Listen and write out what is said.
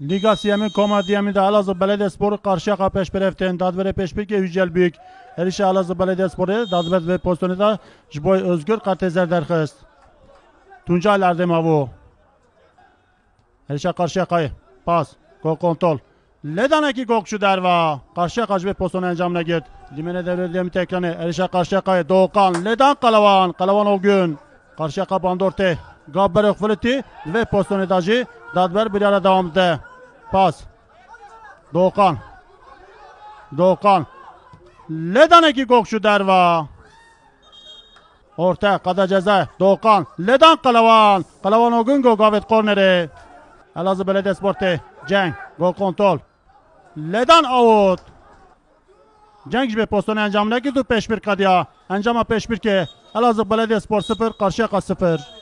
Liga Siyemin Koma Diyemi'de Elazığ Belediyesporu Karşıyaka Peşbereften Dadvere Peşbirke Yücel Büyük. Erişe Elazığ Belediyesporu Dadvet ve Postonida Jboy Özgür Kartezer Derhist Tuncay Erdem Avu Erişe Karşıyaka'yı Pas Gol kontrol. Ledaneki Gokçu Derva. Karşıyaka ve Poston encamına git Dimene devrediyemi tekranı. Erişe Karşıyaka'yı Doğukan Ledan Kalavan. Kalavan o gün. Karşıyaka Bandorte. Gabber Ökfületi ve Poston Edacı Dadver bir ara devam etti. Pas. Doğukan. Doğukan. Ledaneki Gokçu Derva. Orta kada ceza. Doğukan. Ledan Kalavan. Kalavan o gün go gavet korneri. Elazığ Belediyespor'te. Cenk. Gol kontrol. Ledan out. Cenk gibi pozisyonu encamına gidiyor peş bir kadıya. Encama peş bir ki. Elazığ Belediyespor 0. Karşıyaka 0.